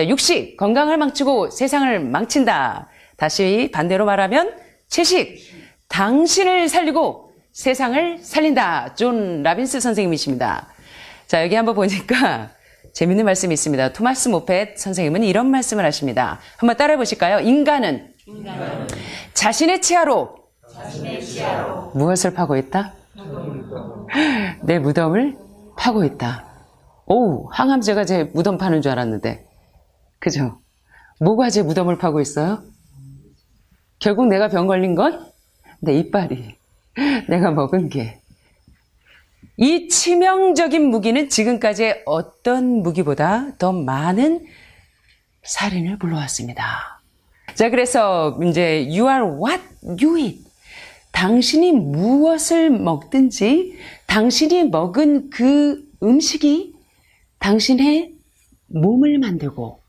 자, 육식, 건강을 망치고 세상을 망친다. 다시 반대로 말하면 채식, 당신을 살리고 세상을 살린다. 존 라빈스 선생님이십니다. 자, 여기 한번 보니까 재밌는 말씀이 있습니다. 토마스 모펫 선생님은 이런 말씀을 하십니다. 한번 따라해 보실까요? 인간은, 자신의 치아로, 무엇을 파고 있다? 내 무덤을 파고 있다. 오, 항암제가 제 무덤 파는 줄 알았는데. 그죠? 뭐가 제 무덤을 파고 있어요? 결국 내가 병 걸린 건 내 이빨이. 내가 먹은 게. 이 치명적인 무기는 지금까지의 어떤 무기보다 더 많은 살인을 불러왔습니다. 자, 그래서 이제 you are what you eat. 당신이 무엇을 먹든지 당신이 먹은 그 음식이 당신의 몸을 만들고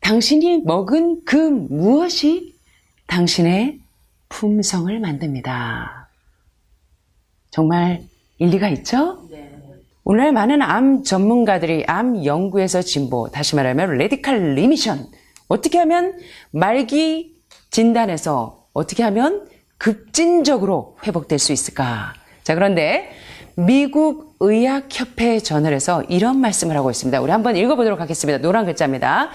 당신이 먹은 그 무엇이 당신의 품성을 만듭니다. 정말 일리가 있죠? 오늘날 많은 암 전문가들이 암 연구에서 진보, 다시 말하면 레디칼 리미션. 어떻게 하면 말기 진단에서 어떻게 하면 급진적으로 회복될 수 있을까? 자, 그런데 미국 의학협회에 전화를 해서 이런 말씀을 하고 있습니다. 우리 한번 읽어보도록 하겠습니다. 노란 글자입니다.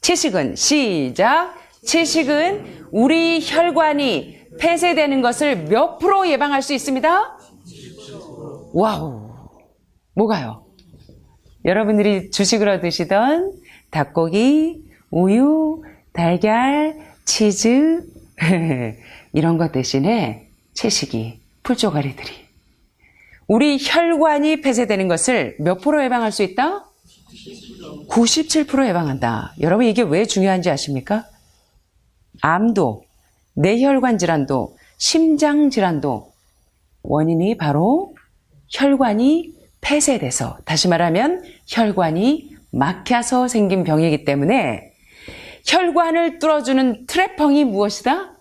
채식은 시작. 채식은 우리 혈관이 폐쇄되는 것을 몇 프로 예방할 수 있습니다? 와우. 뭐가요? 여러분들이 주식으로 드시던 닭고기, 우유, 달걀, 치즈, 이런 것 대신에 채식이, 풀조가리들이. 우리 혈관이 폐쇄되는 것을 몇 프로 예방할 수 있다? 97% 예방한다. 여러분 이게 왜 중요한지 아십니까? 암도, 뇌혈관 질환도, 심장 질환도 원인이 바로 혈관이 폐쇄돼서 다시 말하면 혈관이 막혀서 생긴 병이기 때문에 혈관을 뚫어주는 트래펑이 무엇이다?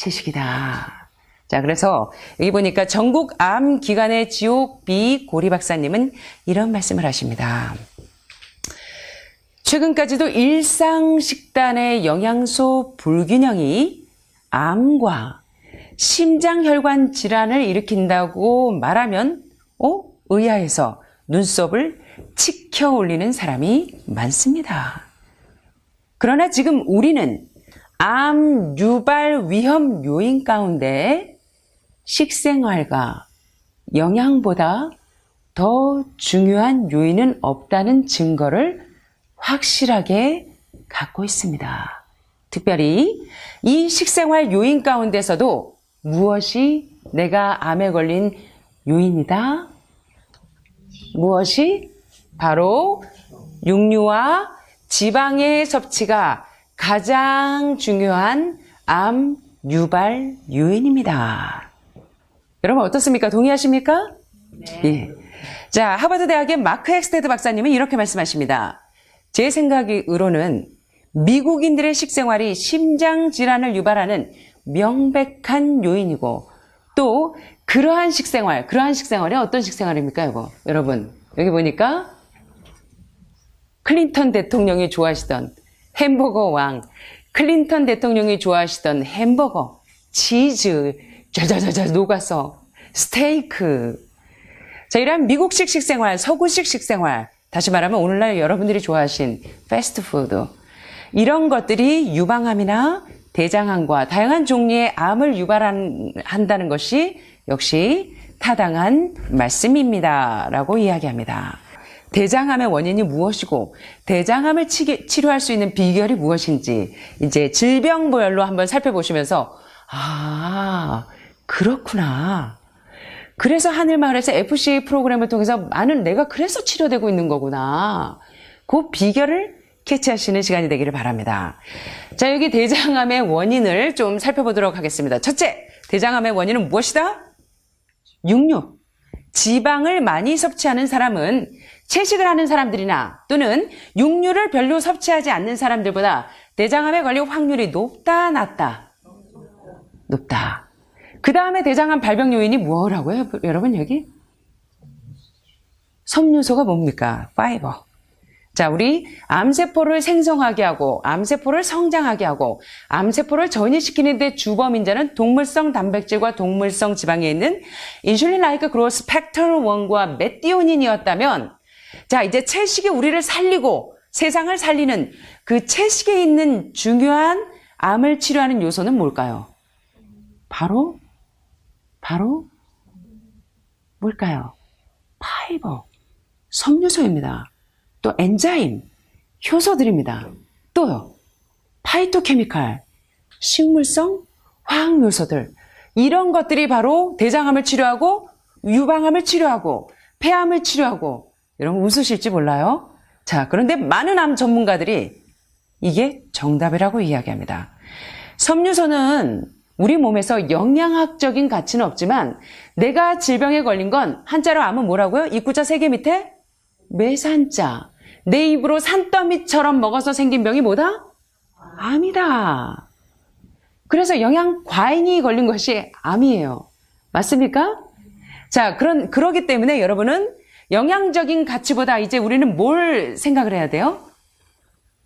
채식이다. 자, 그래서 여기 보니까 전국 암 기관의 지옥 비 고리 박사님은 이런 말씀을 하십니다. 최근까지도 일상 식단의 영양소 불균형이 암과 심장혈관 질환을 일으킨다고 말하면 어? 의아해서 눈썹을 치켜 올리는 사람이 많습니다. 그러나 지금 우리는 암 유발 위험 요인 가운데 식생활과 영양보다 더 중요한 요인은 없다는 증거를 확실하게 갖고 있습니다. 특별히 이 식생활 요인 가운데서도 무엇이 내가 암에 걸린 요인이다? 무엇이? 바로 육류와 지방의 섭취가 가장 중요한 암 유발 요인입니다. 여러분 어떻습니까? 동의하십니까? 네. 예. 자, 하버드 대학의 마크 엑스테드 박사님은 이렇게 말씀하십니다. 제 생각으로는 미국인들의 식생활이 심장 질환을 유발하는 명백한 요인이고 또 그러한 식생활, 그러한 식생활이 어떤 식생활입니까, 여보? 여러분, 여기 보니까 클린턴 대통령이 좋아하시던 햄버거 왕, 클린턴 대통령이 좋아하시던 햄버거, 치즈, 잘잘잘잘 녹아서 스테이크. 자, 이러한 미국식 식생활, 서구식 식생활, 다시 말하면 오늘날 여러분들이 좋아하신 패스트푸드. 이런 것들이 유방암이나 대장암과 다양한 종류의 암을 유발한다는 것이 역시 타당한 말씀입니다. 라고 이야기합니다. 대장암의 원인이 무엇이고 대장암을 치료할 수 있는 비결이 무엇인지 이제 질병별로 한번 살펴보시면서 아 그렇구나. 그래서 하늘마을에서 FC 프로그램을 통해서 많은 내가 그래서 치료되고 있는 거구나. 그 비결을 캐치하시는 시간이 되기를 바랍니다. 자, 여기 대장암의 원인을 좀 살펴보도록 하겠습니다. 첫째, 대장암의 원인은 무엇이다? 육류. 지방을 많이 섭취하는 사람은 채식을 하는 사람들이나 또는 육류를 별로 섭취하지 않는 사람들보다 대장암에 걸릴 확률이 높다, 낮다? 높다. 그 다음에 대장암 발병 요인이 뭐라고요? 여러분 여기? 섬유소가 뭡니까? 파이버. 자, 우리 암세포를 생성하게 하고, 암세포를 성장하게 하고, 암세포를 전이시키는 데 주범인자는 동물성 단백질과 동물성 지방에 있는 인슐린 라이크 그로스 팩터 1과 메티오닌이었다면, 자, 이제 채식이 우리를 살리고 세상을 살리는 그 채식에 있는 중요한 암을 치료하는 요소는 뭘까요? 바로, 바로, 뭘까요? 파이버, 섬유소입니다. 또 엔자임, 효소들입니다. 또요, 파이토케미칼, 식물성 화학 요소들. 이런 것들이 바로 대장암을 치료하고 유방암을 치료하고 폐암을 치료하고 여러분 웃으실지 몰라요. 자, 그런데 많은 암 전문가들이 이게 정답이라고 이야기합니다. 섬유소는 우리 몸에서 영양학적인 가치는 없지만 내가 질병에 걸린 건 한자로 암은 뭐라고요? 입구자 세 개 밑에 매산자. 내 입으로 산더미처럼 먹어서 생긴 병이 뭐다? 암이다. 그래서 영양 과잉이 걸린 것이 암이에요. 맞습니까? 자, 그런, 그러기 때문에 여러분은 영양적인 가치보다 이제 우리는 뭘 생각을 해야 돼요?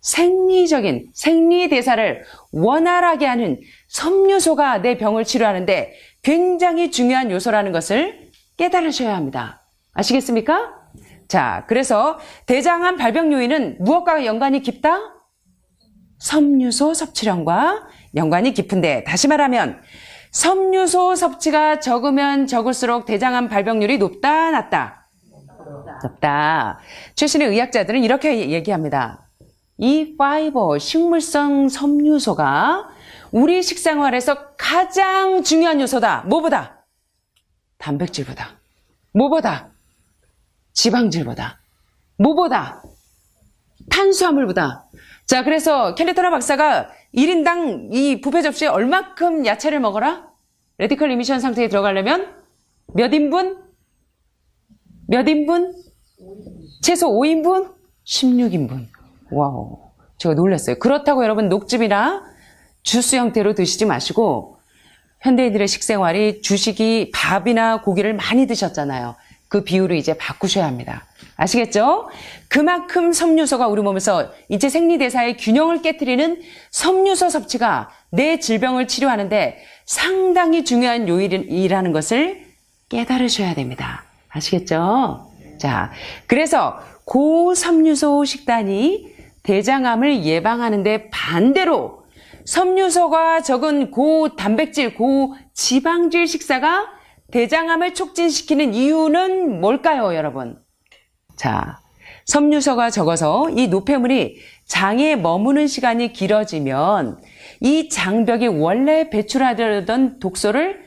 생리적인, 생리 대사를 원활하게 하는 섬유소가 내 병을 치료하는데 굉장히 중요한 요소라는 것을 깨달으셔야 합니다. 아시겠습니까? 자, 그래서 대장암 발병 요인은 무엇과 연관이 깊다? 섬유소 섭취량과 연관이 깊은데 다시 말하면 섬유소 섭취가 적으면 적을수록 대장암 발병률이 높다 낮다 높다. 최신의 의학자들은 이렇게 얘기합니다. 이 파이버 식물성 섬유소가 우리 식생활에서 가장 중요한 요소다. 뭐보다? 단백질보다. 뭐보다? 지방질보다. 뭐보다? 탄수화물보다. 자, 그래서 캘리터나 박사가 1인당 이 부페 접시에 얼마큼 야채를 먹어라? 레디컬 이미션 상태에 들어가려면 몇 인분? 몇 인분? 최소 5인분? 16인분. 와우. 제가 놀랐어요. 그렇다고 여러분 녹즙이나 주스 형태로 드시지 마시고 현대인들의 식생활이 주식이 밥이나 고기를 많이 드셨잖아요. 그 비율을 이제 바꾸셔야 합니다. 아시겠죠? 그만큼 섬유소가 우리 몸에서 인체 생리대사의 균형을 깨뜨리는 섬유소 섭취가 내 질병을 치료하는데 상당히 중요한 요일이라는 것을 깨달으셔야 됩니다. 아시겠죠? 자, 그래서 고섬유소 식단이 대장암을 예방하는데 반대로 섬유소가 적은 고단백질, 고지방질 식사가 대장암을 촉진시키는 이유는 뭘까요, 여러분? 자, 섬유소가 적어서 이 노폐물이 장에 머무는 시간이 길어지면 이 장벽이 원래 배출하려던 독소를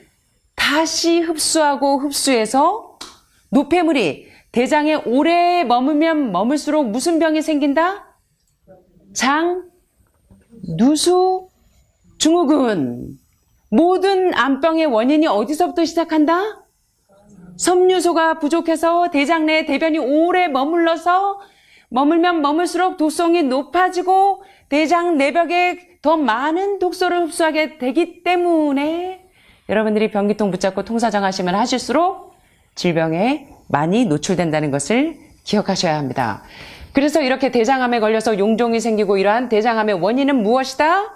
다시 흡수하고 흡수해서 노폐물이 대장에 오래 머물면 머물수록 무슨 병이 생긴다? 장, 누수, 증후군. 모든 암병의 원인이 어디서부터 시작한다? 섬유소가 부족해서 대장 내 대변이 오래 머물러서 머물면 머물수록 독성이 높아지고 대장 내벽에 더 많은 독소를 흡수하게 되기 때문에 여러분들이 변기통 붙잡고 통사정 하시면 하실수록 질병에 많이 노출된다는 것을 기억하셔야 합니다. 그래서 이렇게 대장암에 걸려서 용종이 생기고 이러한 대장암의 원인은 무엇이다?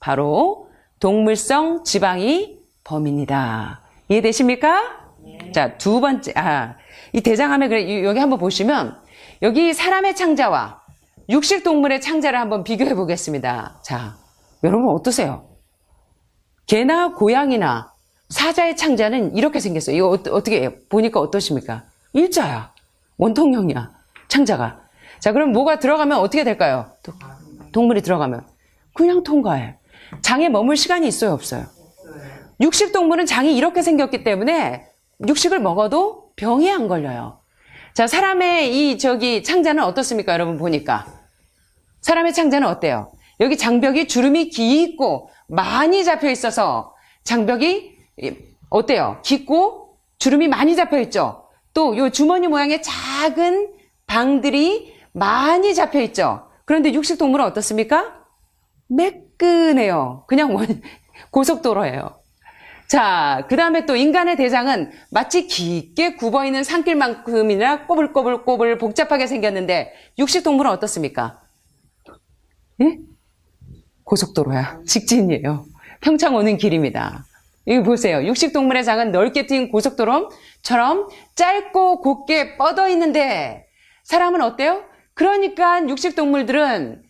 바로 동물성 지방이 범인이다. 이해되십니까? 자, 두 번째, 아, 이 대장암에 그래, 여기 한번 보시면, 여기 사람의 창자와 육식 동물의 창자를 한번 비교해 보겠습니다. 자, 여러분 어떠세요? 개나 고양이나 사자의 창자는 이렇게 생겼어요. 이거 어, 어떻게? 보니까 어떠십니까? 일자야. 원통형이야. 창자가. 자, 그럼 뭐가 들어가면 어떻게 될까요? 동물이 들어가면. 그냥 통과해. 장에 머물 시간이 있어요, 없어요? 육식 동물은 장이 이렇게 생겼기 때문에 육식을 먹어도 병이 안 걸려요. 자, 사람의 이 저기 창자는 어떻습니까? 여러분 보니까. 사람의 창자는 어때요? 여기 장벽이 주름이 깊고 많이 잡혀 있어서 장벽이 어때요? 깊고 주름이 많이 잡혀 있죠? 또 요 주머니 모양의 작은 방들이 많이 잡혀 있죠? 그런데 육식 동물은 어떻습니까? 매끈해요. 그냥 원, 고속도로예요. 자, 그 다음에 또 인간의 대장은 마치 깊게 굽어 있는 산길만큼이나 꼬불꼬불꼬불 복잡하게 생겼는데 육식동물은 어떻습니까? 예? 고속도로야. 직진이에요. 평창 오는 길입니다. 여기 보세요. 육식동물의 장은 넓게 트인 고속도로처럼 짧고 곱게 뻗어 있는데 사람은 어때요? 그러니까 육식동물들은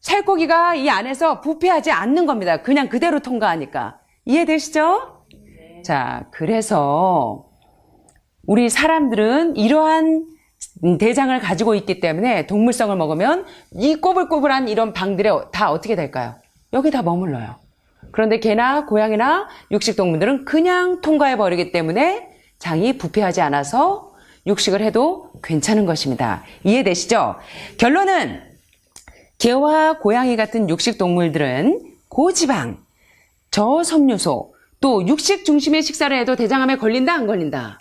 살코기가 이 안에서 부패하지 않는 겁니다. 그냥 그대로 통과하니까. 이해되시죠? 자, 그래서 우리 사람들은 이러한 대장을 가지고 있기 때문에 동물성을 먹으면 이 꼬불꼬불한 이런 방들에 다 어떻게 될까요? 여기 다 머물러요. 그런데 개나 고양이나 육식동물들은 그냥 통과해 버리기 때문에 장이 부패하지 않아서 육식을 해도 괜찮은 것입니다. 이해되시죠? 결론은 개와 고양이 같은 육식동물들은 고지방, 저섬유소, 또 육식 중심의 식사를 해도 대장암에 걸린다, 안 걸린다?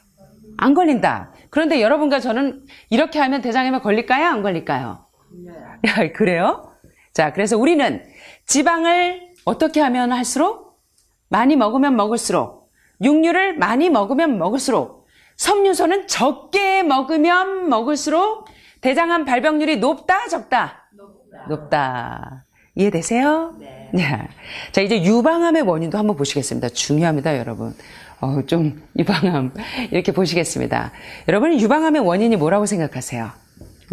안 걸린다. 그런데 여러분과 저는 이렇게 하면 대장암에 걸릴까요? 안 걸릴까요? 그래요? 자, 그래서 우리는 지방을 어떻게 하면 할수록 많이 먹으면 먹을수록 육류를 많이 먹으면 먹을수록 섬유소는 적게 먹으면 먹을수록 대장암 발병률이 높다, 적다? 높다. 이해되세요? 네. 자, 이제 유방암의 원인도 한번 보시겠습니다. 중요합니다, 여러분. 어, 좀, 유방암. 이렇게 보시겠습니다. 여러분, 유방암의 원인이 뭐라고 생각하세요?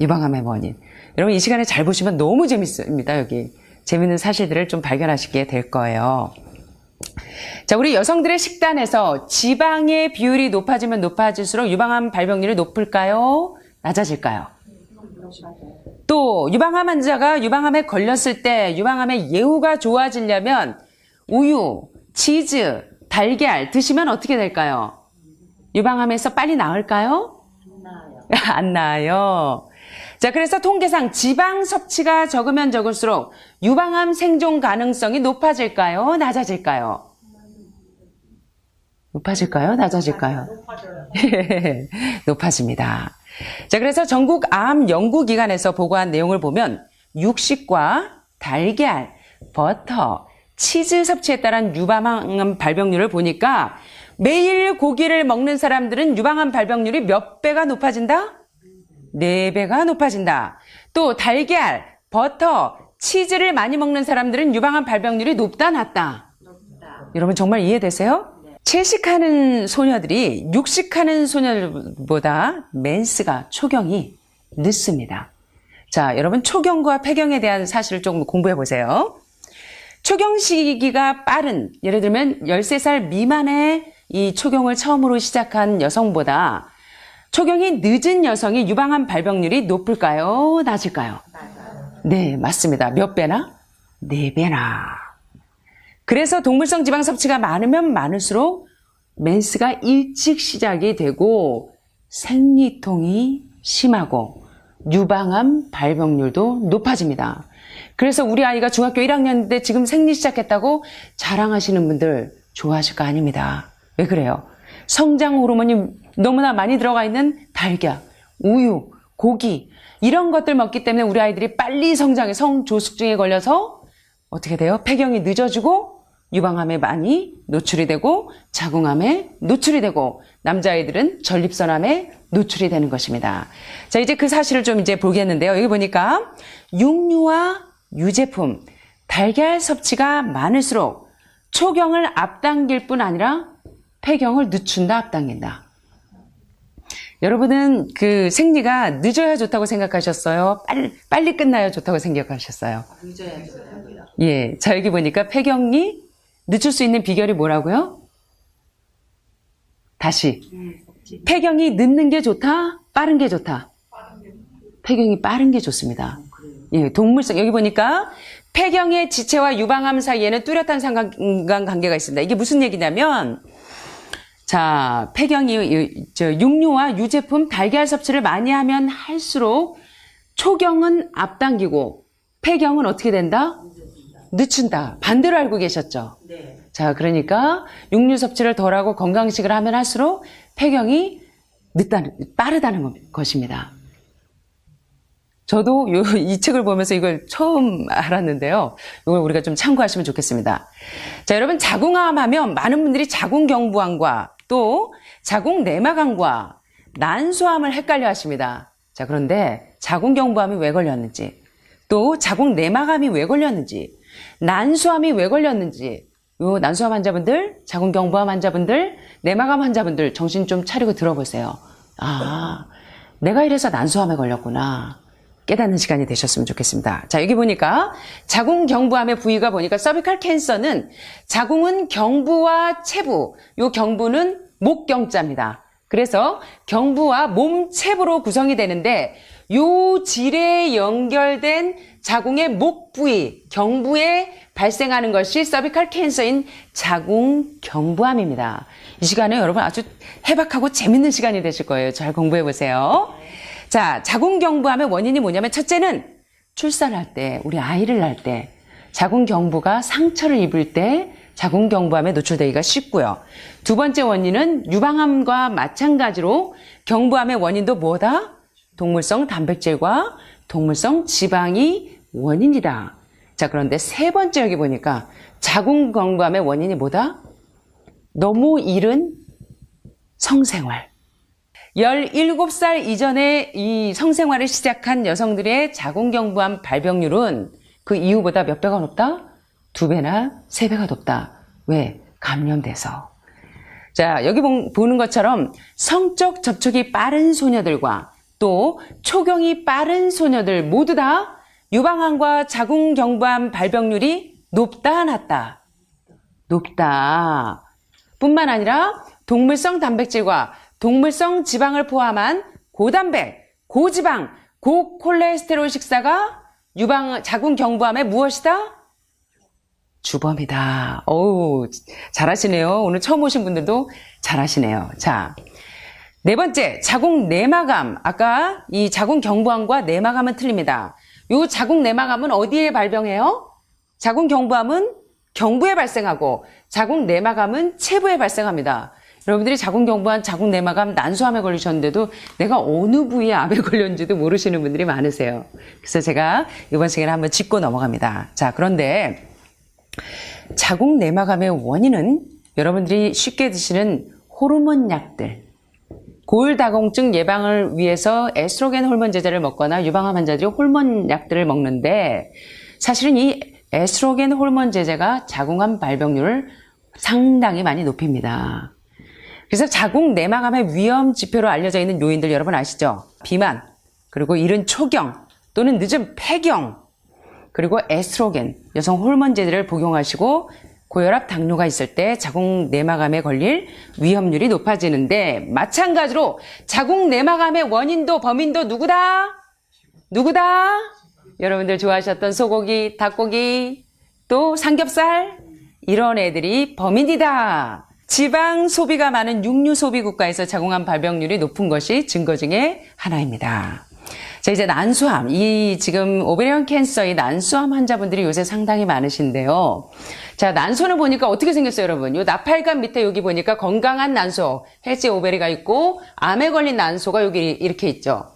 유방암의 원인. 여러분, 이 시간에 잘 보시면 너무 재밌습니다, 여기. 재밌는 사실들을 좀 발견하시게 될 거예요. 자, 우리 여성들의 식단에서 지방의 비율이 높아지면 높아질수록 유방암 발병률이 높을까요? 낮아질까요? 또 유방암 환자가 유방암에 걸렸을 때 유방암의 예후가 좋아지려면 우유, 치즈, 달걀 드시면 어떻게 될까요? 유방암에서 빨리 나을까요? 안 나아요. 자, 그래서 통계상 지방 섭취가 적으면 적을수록 유방암 생존 가능성이 높아질까요? 낮아질까요? 높아질까요? 낮아질까요? 높아집니다. 자, 그래서 전국 암 연구기관에서 보고한 내용을 보면 육식과 달걀, 버터, 치즈 섭취에 따른 유방암 발병률을 보니까 매일 고기를 먹는 사람들은 유방암 발병률이 몇 배가 높아진다? 네 배가 높아진다. 또 달걀, 버터, 치즈를 많이 먹는 사람들은 유방암 발병률이 높다, 낮다? 여러분 정말 이해되세요? 채식하는 소녀들이 육식하는 소녀들보다 맨스가 초경이 늦습니다. 자, 여러분 초경과 폐경에 대한 사실을 조금 공부해 보세요. 초경 시기가 빠른, 예를 들면 13살 미만의 이 초경을 처음으로 시작한 여성보다 초경이 늦은 여성이 유방암 발병률이 높을까요? 낮을까요? 네, 맞습니다. 몇 배나? 네 배나. 그래서 동물성 지방 섭취가 많으면 많을수록 맨스가 일찍 시작이 되고 생리통이 심하고 유방암 발병률도 높아집니다. 그래서 우리 아이가 중학교 1학년인데 지금 생리 시작했다고 자랑하시는 분들 좋아하실 거 아닙니다. 왜 그래요? 성장 호르몬이 너무나 많이 들어가 있는 달걀, 우유, 고기 이런 것들 먹기 때문에 우리 아이들이 빨리 성장해 성조숙증에 걸려서 어떻게 돼요? 폐경이 늦어지고 유방암에 많이 노출이 되고 자궁암에 노출이 되고 남자아이들은 전립선암에 노출이 되는 것입니다. 자, 이제 그 사실을 좀 이제 보겠는데요. 여기 보니까 육류와 유제품, 달걀 섭취가 많을수록 초경을 앞당길 뿐 아니라 폐경을 늦춘다, 앞당긴다. 여러분은 그 생리가 늦어야 좋다고 생각하셨어요? 빨리, 빨리 끝나야 좋다고 생각하셨어요? 늦어야 좋다고요. 예. 자, 여기 보니까 폐경이 늦출 수 있는 비결이 뭐라고요? 다시. 폐경이 늦는 게 좋다? 빠른 게 좋다? 폐경이 빠른 게 좋습니다. 예, 동물성. 여기 보니까 폐경의 지체와 유방암 사이에는 뚜렷한 상관 관계가 있습니다. 이게 무슨 얘기냐면, 자, 폐경이, 저, 육류와 유제품, 달걀 섭취를 많이 하면 할수록 초경은 앞당기고 폐경은 어떻게 된다? 늦춘다. 반대로 알고 계셨죠? 네. 자, 그러니까 육류 섭취를 덜하고 건강식을 하면 할수록 폐경이 늦다는, 빠르다는 것- 것입니다. 저도 요, 이 책을 보면서 이걸 처음 알았는데요. 이걸 우리가 좀 참고하시면 좋겠습니다. 자, 여러분, 자궁암 하면 많은 분들이 자궁경부암과 또 자궁 내막암과 난소암을 헷갈려 하십니다. 자, 그런데 자궁경부암이 왜 걸렸는지, 또 자궁 내막암이 왜 걸렸는지, 난소암이 왜 걸렸는지, 요 난소암 환자분들, 자궁경부암 환자분들, 내막암 환자분들 정신 좀 차리고 들어보세요. 아, 내가 이래서 난소암에 걸렸구나. 깨닫는 시간이 되셨으면 좋겠습니다. 자, 여기 보니까 자궁 경부암의 부위가 보니까 서비칼 캔서는 자궁은 경부와 체부, 요 경부는 목경자입니다. 그래서 경부와 몸체부로 구성이 되는데 요 질에 연결된 자궁의 목 부위, 경부에 발생하는 것이 서비칼 캔서인 자궁 경부암입니다. 이 시간에 여러분 아주 해박하고 재밌는 시간이 되실 거예요. 잘 공부해 보세요. 자, 자궁경부암의 원인이 뭐냐면 첫째는 출산할 때, 우리 아이를 낳을 때, 자궁경부가 상처를 입을 때 자궁경부암에 노출되기가 쉽고요. 두 번째 원인은 유방암과 마찬가지로 경부암의 원인도 뭐다? 동물성 단백질과 동물성 지방이 원인이다. 자, 그런데 세 번째 여기 보니까 자궁경부암의 원인이 뭐다? 너무 이른 성생활. 17살 이전에 이 성생활을 시작한 여성들의 자궁경부암 발병률은 그 이후보다 몇 배가 높다? 두 배나 세 배가 높다. 왜? 감염돼서. 자, 여기 보- 보는 것처럼 성적 접촉이 빠른 소녀들과 또 초경이 빠른 소녀들 모두 다 유방암과 자궁경부암 발병률이 높다, 낮다? 높다. 뿐만 아니라 동물성 단백질과 동물성 지방을 포함한 고단백, 고지방, 고콜레스테롤 식사가 유방 자궁 경부암의 무엇이다? 주범이다. 어우, 잘하시네요. 오늘 처음 오신 분들도 잘하시네요. 자, 네 번째, 자궁 내막암. 아까 이 자궁 경부암과 내막암은 틀립니다. 요 자궁 내막암은 어디에 발병해요? 자궁 경부암은 경부에 발생하고 자궁 내막암은 체부에 발생합니다. 여러분들이 자궁 경부암, 자궁 내막암, 난소암에 걸리셨는데도 내가 어느 부위에 암에 걸렸는지도 모르시는 분들이 많으세요. 그래서 제가 이번 시간에 한번 짚고 넘어갑니다. 자, 그런데 자궁 내막암의 원인은 여러분들이 쉽게 드시는 호르몬 약들, 고울다공증 예방을 위해서 에스트로겐 호르몬 제제를 먹거나 유방암 환자들이 호르몬 약들을 먹는데 사실은 이 에스트로겐 호르몬 제제가 자궁암 발병률을 상당히 많이 높입니다. 그래서 자궁 내막암의 위험 지표로 알려져 있는 요인들 여러분 아시죠? 비만, 그리고 이른 초경 또는 늦은 폐경, 그리고 에스트로겐, 여성 호르몬 제제를 복용하시고 고혈압, 당뇨가 있을 때 자궁 내막암에 걸릴 위험률이 높아지는데 마찬가지로 자궁 내막암의 원인도 범인도 누구다? 누구다? 여러분들 좋아하셨던 소고기, 닭고기, 또 삼겹살 이런 애들이 범인이다. 지방 소비가 많은 육류 소비 국가에서 자궁암 발병률이 높은 것이 증거 중에 하나입니다. 자, 이제 난소암. 이 지금 오베리언 캔서의 난소암 환자분들이 요새 상당히 많으신데요. 자, 난소는 보니까 어떻게 생겼어요, 여러분? 요 나팔관 밑에 여기 보니까 건강한 난소, 헬지 오베리가 있고, 암에 걸린 난소가 여기 이렇게 있죠.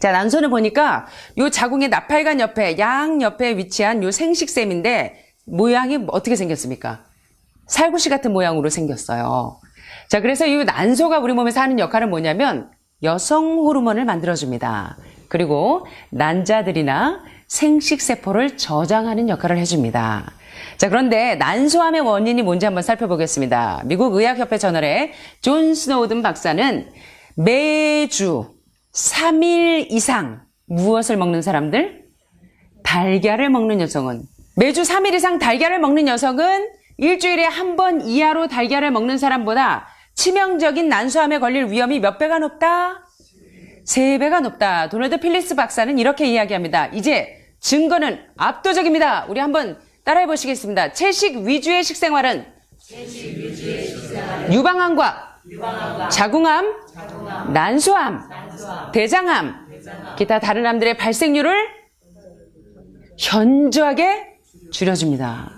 자, 난소는 보니까 요 자궁의 나팔관 옆에, 양 옆에 위치한 요 생식샘인데, 모양이 어떻게 생겼습니까? 살구씨 같은 모양으로 생겼어요. 자, 그래서 이 난소가 우리 몸에서 하는 역할은 뭐냐면 여성 호르몬을 만들어줍니다. 그리고 난자들이나 생식세포를 저장하는 역할을 해줍니다. 자, 그런데 난소암의 원인이 뭔지 한번 살펴보겠습니다. 미국 의학협회 저널의 존 스노우든 박사는 매주 3일 이상 무엇을 먹는 사람들? 달걀을 먹는 여성은 매주 3일 이상 달걀을 먹는 여성은 일주일에 한 번 이하로 달걀을 먹는 사람보다 치명적인 난소암에 걸릴 위험이 몇 배가 높다? 세 배가 높다. 도널드 필리스 박사는 이렇게 이야기합니다. 이제 증거는 압도적입니다. 우리 한번 따라해 보시겠습니다. 채식 위주의 식생활은 유방암과 자궁암, 난소암, 대장암, 기타 다른 암들의 발생률을 현저하게 줄여줍니다.